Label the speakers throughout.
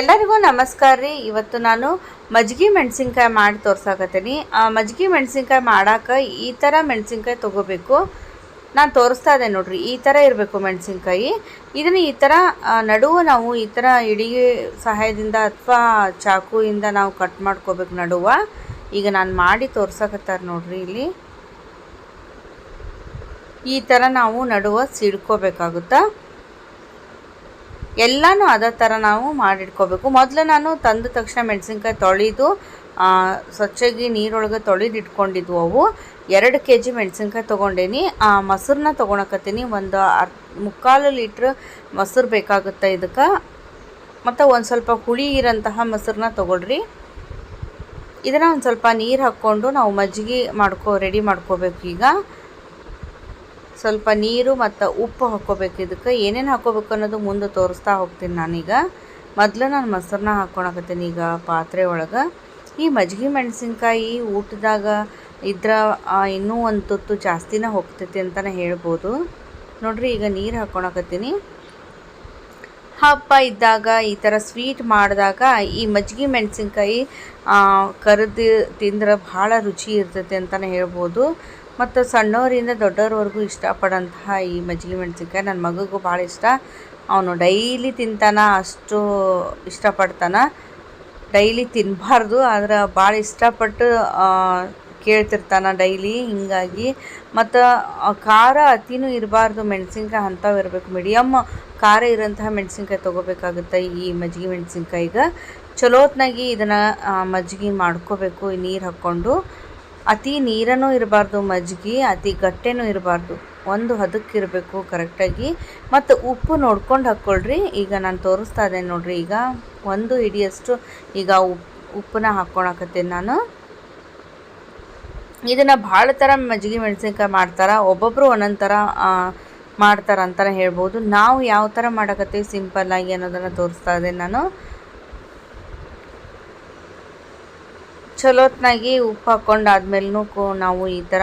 Speaker 1: ಎಲ್ಲರಿಗೂ ನಮಸ್ಕಾರ ರೀ. ಇವತ್ತು ನಾನು ಮಜ್ಜಿಗೆ ಮೆಣಸಿನ್ಕಾಯಿ ಮಾಡಿ ತೋರ್ಸಾಕತ್ತೀನಿ. ಮಜ್ಜಿಗೆ ಮೆಣಸಿನ್ಕಾಯಿ ಮಾಡಾಕ ಈ ಥರ ಮೆಣಸಿನ್ಕಾಯಿ ತೊಗೋಬೇಕು. ನಾನು ತೋರಿಸ್ತಾ ಇದ್ದೆ ನೋಡ್ರಿ, ಈ ಥರ ಇರಬೇಕು ಮೆಣಸಿನ್ಕಾಯಿ. ಇದನ್ನು ಈ ಥರ ನಡುವು ನಾವು ಈ ಥರ ಇಡೀ ಸಹಾಯದಿಂದ ಅಥವಾ ಚಾಕುವಿಂದ ನಾವು ಕಟ್ ಮಾಡ್ಕೋಬೇಕು ನಡುವ. ಈಗ ನಾನು ಮಾಡಿ ತೋರ್ಸಕತ್ತಾರೆ ನೋಡ್ರಿ ಇಲ್ಲಿ. ಈ ಥರ ನಾವು ನಡುವ ಸಿಡ್ಕೋಬೇಕಾಗುತ್ತಾ? ಎಲ್ಲನೂ ಅದೇ ಥರ ನಾವು ಮಾಡಿಟ್ಕೋಬೇಕು. ಮೊದಲು ನಾನು ತಂದ ತಕ್ಷಣ ಮೆಣಸಿನ್ಕಾಯಿ ತೊಳೆದು ಸ್ವಚ್ಛಾಗಿ ನೀರೊಳಗೆ ತೊಳೆದು ಇಟ್ಕೊಂಡಿದ್ವು ಅವು. ಎರಡು ಕೆ ಜಿ ಮೆಣಸಿನ್ಕಾಯಿ ತೊಗೊಂಡೇನಿ. ಆ ಮೊಸರನ್ನ ತೊಗೊಳಕತ್ತೀನಿ. ಒಂದು ಅರ್, ಮುಕ್ಕಾಲು ಲೀಟ್ರ್ ಮೊಸರು ಬೇಕಾಗುತ್ತೆ ಇದಕ್ಕೆ. ಮತ್ತು ಒಂದು ಸ್ವಲ್ಪ ಹುಳಿ ಇರೋಂತಹ ಮೊಸರನ್ನ ತೊಗೊಳ್ರಿ. ಇದನ್ನು ಒಂದು ಸ್ವಲ್ಪ ನೀರು ಹಾಕ್ಕೊಂಡು ನಾವು ಮಜ್ಜಿಗೆ ಮಾಡ್ಕೊ ರೆಡಿ ಮಾಡ್ಕೋಬೇಕು ಈಗ. ಸ್ವಲ್ಪ ನೀರು ಮತ್ತು ಉಪ್ಪು ಹಾಕೋಬೇಕು ಇದಕ್ಕೆ ಏನೇನು ಹಾಕೋಬೇಕು ಅನ್ನೋದು ಮುಂದೆ ತೋರಿಸ್ತಾ ಹೋಗ್ತೀನಿ ನಾನೀಗ. ಮೊದಲು ನಾನು ಮೊಸರನ್ನ ಹಾಕ್ಕೊಳಕತ್ತೀನಿ ಈಗ ಪಾತ್ರೆ ಒಳಗೆ. ಈ ಮಜ್ಜಿಗೆ ಮೆಣಸಿನ್ಕಾಯಿ ಊಟದಾಗ ಇದ್ರ ಇನ್ನೂ ಒಂದು ತುತ್ತು ಜಾಸ್ತಿನೇ ಹೋಗ್ತೈತಿ ಅಂತಲೇ ಹೇಳ್ಬೋದು. ನೋಡ್ರಿ, ಈಗ ನೀರು ಹಾಕ್ಕೊಳಕತ್ತೀನಿ. ಹಬ್ಬ ಇದ್ದಾಗ ಈ ಥರ ಸ್ವೀಟ್ ಮಾಡಿದಾಗ ಈ ಮಜ್ಜಿಗೆ ಮೆಣಸಿನ್ಕಾಯಿ ಕರೆದು ತಿಂದ್ರೆ ಭಾಳ ರುಚಿ ಇರ್ತೈತೆ ಅಂತಲೇ ಹೇಳ್ಬೋದು. ಮತ್ತು ಸಣ್ಣವರಿಂದ ದೊಡ್ಡವ್ರವರೆಗೂ ಇಷ್ಟಪಡೋಂತಹ ಈ ಮಜ್ಜಿಗೆ ಮೆಣಸಿನ್ಕಾಯಿ ನನ್ನ ಮಗಗೂ ಭಾಳ ಇಷ್ಟ. ಅವನು ಡೈಲಿ ತಿಂತಾನ, ಅಷ್ಟು ಇಷ್ಟಪಡ್ತಾನೆ. ಡೈಲಿ ತಿನ್ನಬಾರ್ದು ಆದ್ರೆ ಭಾಳ ಇಷ್ಟಪಟ್ಟು ಕೇಳ್ತಿರ್ತಾನೆ ಡೈಲಿ ಹಿಂಗಾಗಿ. ಮತ್ತು ಖಾರ ಅತಿನೂ ಇರಬಾರ್ದು, ಮೆಣಸಿನ್ಕಾಯಿ ಅಂಥವು ಇರಬೇಕು. ಮೀಡಿಯಮ್ ಖಾರ ಇರೋಂತಹ ಮೆಣಸಿನ್ಕಾಯಿ ತೊಗೋಬೇಕಾಗುತ್ತೆ ಈ ಮಜ್ಜಿಗೆ ಮೆಣಸಿನ್ಕಾಯಿಗೆ. ಚಲೋತ್ನಾಗಿ ಇದನ್ನು ಮಜ್ಜಿಗೆ ಮಾಡ್ಕೋಬೇಕು ನೀರು ಹಾಕ್ಕೊಂಡು. ಅತಿ ನೀರನೂ ಇರಬಾರ್ದು, ಮಜ್ಜಿಗೆ ಅತಿ ಗಟ್ಟೆನೂ ಇರಬಾರ್ದು. ಒಂದು ಹದಕ್ಕಿರಬೇಕು ಕರೆಕ್ಟಾಗಿ. ಮತ್ತು ಉಪ್ಪು ನೋಡ್ಕೊಂಡು ಹಾಕ್ಕೊಳ್ರಿ. ಈಗ ನಾನು ತೋರಿಸ್ತಾ ಇದ್ದೇನೆ ನೋಡ್ರಿ. ಈಗ ಒಂದು ಹಿಡಿಯಷ್ಟು ಈಗ ಉಪ್, ಉಪ್ಪನ್ನ ಹಾಕ್ಕೊಳಕತ್ತೇನೆ ನಾನು. ಇದನ್ನು ಭಾಳ ಥರ ಮಜ್ಜಿಗೆ ಮೆಣಸಿನ್ಕಾಯಿ ಮಾಡ್ತಾರೆ. ಒಬ್ಬೊಬ್ಬರು ಒಂದೊಂದು ಥರ ಮಾಡ್ತಾರೆ ಅಂತಲೇ ಹೇಳ್ಬೋದು. ನಾವು ಯಾವ ಥರ ಮಾಡಕತ್ತೀವಿ ಸಿಂಪಲ್ಲಾಗಿ ಅನ್ನೋದನ್ನು ತೋರಿಸ್ತಾ ಇದ್ದೇನೆ ನಾನು. ಚಲೋತ್ನಾಗಿ ಉಪ್ಪು ಹಾಕ್ಕೊಂಡಾದ್ಮೇಲೂ ಕೂ ನಾವು ಈ ಥರ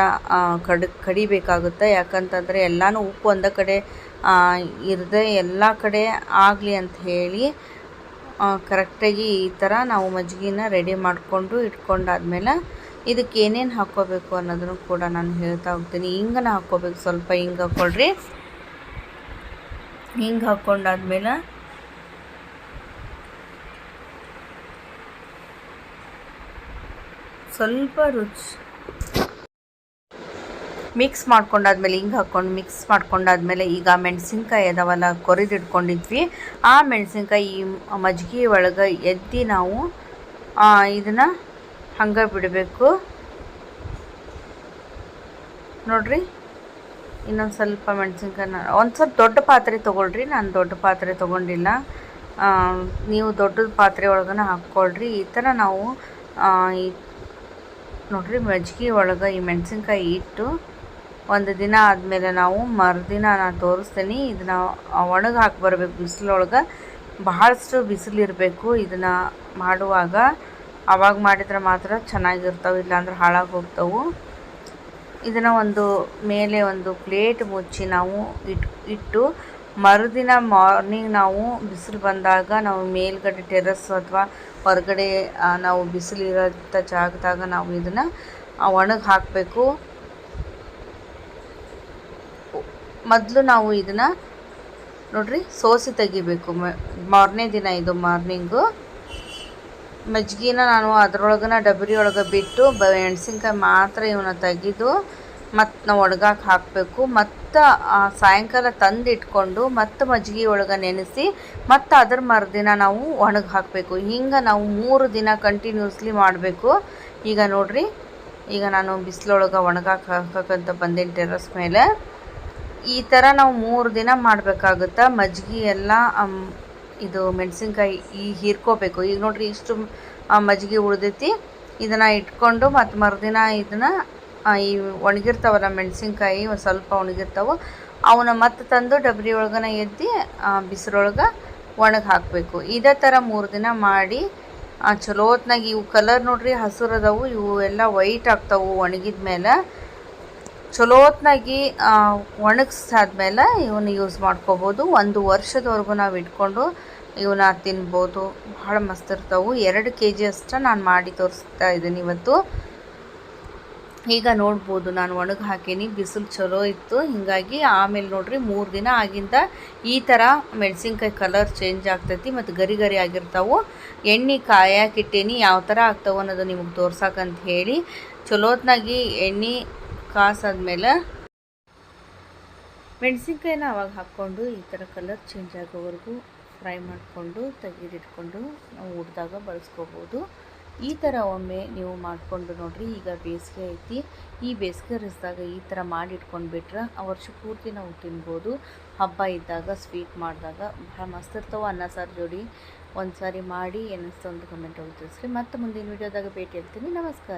Speaker 1: ಕಡ್, ಕಡಿಬೇಕಾಗುತ್ತೆ. ಯಾಕಂತಂದರೆ ಎಲ್ಲನೂ ಉಪ್ಪು ಒಂದೇ ಕಡೆ ಇರದೆ ಎಲ್ಲ ಕಡೆ ಆಗಲಿ ಅಂತ ಹೇಳಿ ಕರೆಕ್ಟಾಗಿ ಈ ಥರ ನಾವು ಮಜ್ಜಿಗೆನ ರೆಡಿ ಮಾಡಿಕೊಂಡು ಇಟ್ಕೊಂಡಾದ್ಮೇಲೆ ಇದಕ್ಕೆ ಏನೇನು ಹಾಕ್ಕೋಬೇಕು ಅನ್ನೋದನ್ನು ಕೂಡ ನಾನು ಹೇಳ್ತಾ ಹೋಗ್ತೀನಿ. ಹಿಂಗನ ಹಾಕ್ಕೋಬೇಕು ಸ್ವಲ್ಪ ಹಿಂಗೆ ಹಾಕ್ಕೊಳ್ರಿ ಹಿಂಗೆ ಹಾಕ್ಕೊಂಡಾದ್ಮೇಲೆ ಸ್ವಲ್ಪ ರುಚಿ. ಮಿಕ್ಸ್ ಮಾಡ್ಕೊಂಡಾದ್ಮೇಲೆ ಹಿಂಗೆ ಹಾಕ್ಕೊಂಡು ಮಿಕ್ಸ್ ಮಾಡ್ಕೊಂಡಾದ್ಮೇಲೆ ಈಗ ಮೆಣಸಿನ್ಕಾಯಿ ಅದಾವಲ್ಲ ಕೊರಿದಿಟ್ಕೊಂಡಿದ್ವಿ. ಆ ಮೆಣಸಿನ್ಕಾಯಿ ಈ ಮಜ್ಜಿಗೆ ಒಳಗೆ ಎದ್ದು ನಾವು ಇದನ್ನು ಹಂಗೆ ಬಿಡಬೇಕು. ನೋಡ್ರಿ, ಇನ್ನೊಂದು ಸ್ವಲ್ಪ ಮೆಣಸಿನ್ಕಾಯಿನ ಒಂದು ಸ್ವಲ್ಪ ದೊಡ್ಡ ಪಾತ್ರೆ ತೊಗೊಳ್ರಿ, ನಾನು ದೊಡ್ಡ ಪಾತ್ರೆ ತೊಗೊಂಡಿಲ್ಲ. ನೀವು ದೊಡ್ಡದ ಪಾತ್ರೆ ಒಳಗನ ಹಾಕ್ಕೊಳ್ರಿ. ಈ ಥರ ನಾವು ಈ ನೋಡ್ರಿ, ಮಜ್ಜಿಗೆ ಒಳಗೆ ಈ ಮೆಣಸಿನ್ಕಾಯಿ ಇಟ್ಟು ಒಂದು ದಿನ ಆದಮೇಲೆ ನಾವು ಮರುದಿನ ನಾನು ತೋರಿಸ್ತೀನಿ. ಇದನ್ನ ಒಣಗಿ ಹಾಕಿ ಬರಬೇಕು, ಬಿಸಿಲೊಳಗೆ. ಬಹಳಷ್ಟು ಬಿಸಿಲಿರಬೇಕು ಇದನ್ನು ಮಾಡುವಾಗ. ಆವಾಗ ಮಾಡಿದ್ರೆ ಮಾತ್ರ ಚೆನ್ನಾಗಿರ್ತಾವೆ, ಇಲ್ಲಾಂದ್ರೆ ಹಾಳಾಗಿ ಹೋಗ್ತಾವೆ. ಇದನ್ನು ಒಂದು ಮೇಲೆ ಒಂದು ಪ್ಲೇಟ್ ಮುಚ್ಚಿ ನಾವು ಇಟ್, ಇಟ್ಟು ಮರುದಿನ ಮಾರ್ನಿಂಗ್ ನಾವು ಬಿಸಿಲು ಬಂದಾಗ ನಾವು ಮೇಲ್ಗಡೆ ಟೆರಸ್ ಅಥವಾ ಹೊರಗಡೆ ನಾವು ಬಿಸಿಲಿರೋಂಥ ಜಾಗದಾಗ ನಾವು ಇದನ್ನು ಒಣಗಿ ಹಾಕಬೇಕು. ಮೊದಲು ನಾವು ಇದನ್ನು ನೋಡ್ರಿ ಸೋಸಿ ತೆಗಿಬೇಕು. ಮಾರನೇ ದಿನ ಇದು ಮಾರ್ನಿಂಗು ಮಜ್ಜಿಗೆನ ನಾನು ಅದರೊಳಗನ ಡಬರಿ ಒಳಗೆ ಬಿಟ್ಟು, ಬ, ಮೆಣಸಿನ್ಕಾಯಿ ಮಾತ್ರ ಇವನ್ನ ತೆಗೆದು ಮತ್ತು ನಾವು ಒಣಗಾಕಿ ಹಾಕಬೇಕು. ಮತ್ತು ಸಾಯಂಕಾಲ ತಂದು ಇಟ್ಕೊಂಡು ಮತ್ತು ಮಜ್ಜಿಗೆ ಒಳಗೆ ನೆನೆಸಿ ಮತ್ತು ಅದ್ರ ಮರುದಿನ ನಾವು ಒಣಗಿ ಹಾಕಬೇಕು. ಹಿಂಗೆ ನಾವು ಮೂರು ದಿನ ಕಂಟಿನ್ಯೂಸ್ಲಿ ಮಾಡಬೇಕು. ಈಗ ನೋಡ್ರಿ, ಈಗ ನಾನು ಬಿಸಿಲೊಳಗೆ ಒಣಗಾಕಿ ಹಾಕಕ್ಕಂತ ಬಂದೇನಿ ಟೆರಸ್ ಮೇಲೆ. ಈ ಥರ ನಾವು ಮೂರು ದಿನ ಮಾಡಬೇಕಾಗುತ್ತೆ. ಮಜ್ಜಿಗೆ ಎಲ್ಲ ಇದು ಮೆಣಸಿನ್ಕಾಯಿ ಈ ಹೀರ್ಕೋಬೇಕು. ಈಗ ನೋಡ್ರಿ ಇಷ್ಟು ಮಜ್ಜಿಗೆ ಉಳ್ದೈತಿ. ಇದನ್ನು ಇಟ್ಕೊಂಡು ಮತ್ತು ಮರುದಿನ ಇದನ್ನು ಈ ಒಣಗಿರ್ತಾವಲ್ಲ ಮೆಣಸಿನ್ಕಾಯಿ ಒಂದು ಸ್ವಲ್ಪ ಒಣಗಿರ್ತಾವೆ, ಅವನ್ನ ಮತ್ತೆ ತಂದು ಡಬರಿ ಒಳಗನ ಎದ್ದು ಬಿಸಿಲೊಳಗೆ ಒಣಗಿ ಹಾಕಬೇಕು. ಇದೇ ಥರ ಮೂರು ದಿನ ಮಾಡಿ ಚಲೋತ್ನಾಗ ಇವು ಕಲರ್ ನೋಡ್ರಿ ಹಸಿರು ಅದಾವು, ಇವು ಎಲ್ಲ ವೈಟ್ ಆಗ್ತಾವು ಒಣಗಿದ ಮೇಲೆ. ಚಲೋ ಹೊತ್ನಾಗಿ ಒಣಗಿಸಾದ್ಮೇಲೆ ಇವನ್ನ ಯೂಸ್ ಮಾಡ್ಕೋಬೋದು. ಒಂದು ವರ್ಷದವರೆಗೂ ನಾವು ಇಟ್ಕೊಂಡು ಇವನ್ನ ತಿನ್ಬೋದು. ಭಾಳ ಮಸ್ತ್ ಇರ್ತಾವೆ. ಎರಡು ಕೆ ಜಿ ಅಷ್ಟು ನಾನು ಮಾಡಿ ತೋರಿಸ್ತಾ ಇದ್ದೀನಿ ಇವತ್ತು. ಈಗ ನೋಡ್ಬೋದು, ನಾನು ಒಣಗಿ ಹಾಕೀನಿ, ಬಿಸಿಲು ಚಲೋ ಇತ್ತು. ಹೀಗಾಗಿ ಆಮೇಲೆ ನೋಡ್ರಿ ಮೂರು ದಿನ ಆಗಿಂದ ಈ ಥರ ಮೆಣಸಿನ್ಕಾಯಿ ಕಲರ್ ಚೇಂಜ್ ಆಗ್ತೈತಿ ಮತ್ತು ಗರಿ ಗರಿ ಆಗಿರ್ತಾವೆ. ಎಣ್ಣೆ ಕಾಯಾಕಿಟ್ಟೇನಿ ಯಾವ ಥರ ಆಗ್ತಾವೆ ಅನ್ನೋದು ನಿಮಗೆ ತೋರ್ಸಕ್ಕಂತ ಹೇಳಿ. ಚಲೋತ್ನಾಗಿ ಎಣ್ಣೆ ಕಾಸಾದ್ಮೇಲೆ ಮೆಣಸಿನ್ಕಾಯಿನ ಅವಾಗ ಹಾಕ್ಕೊಂಡು ಈ ಥರ ಕಲರ್ ಚೇಂಜ್ ಆಗೋವರೆಗೂ ಫ್ರೈ ಮಾಡಿಕೊಂಡು, ತೆಗೆದಿಟ್ಕೊಂಡು ನಾವು ಊಟದಾಗ ಬಳಸ್ಕೋಬೋದು. ಈ ಥರ ಒಮ್ಮೆ ನೀವು ಮಾಡಿಕೊಂಡು ನೋಡಿರಿ, ಈಗ ಬೇಸಿಗೆ ಐತಿ. ಈ ಬೇಸಿಗೆ ರಸದಾಗ ಈ ಥರ ಮಾಡಿ ಇಟ್ಕೊಂಡ್ಬಿಟ್ರೆ ಆ ವರ್ಷ ಪೂರ್ತಿ ನಾವು ತಿನ್ಬೋದು. ಹಬ್ಬ ಇದ್ದಾಗ, ಸ್ವೀಟ್ ಮಾಡಿದಾಗ ಭಾಳ ಮಸ್ತ್ ಇರ್ತಾವೆ. ಅನ್ನ, ಸಾರು ಜೋಡಿ ಒಂದು ಸಾರಿ ಮಾಡಿ ಏನಿಸ್ತು ಅಂತ ಕಮೆಂಟ್ ಒಳಗೆ ತಿಳಿಸ್ರಿ. ಮತ್ತೆ ಮುಂದಿನ ವೀಡಿಯೋದಾಗ ಭೇಟಿ ಆಗ್ತೀನಿ. ನಮಸ್ಕಾರ.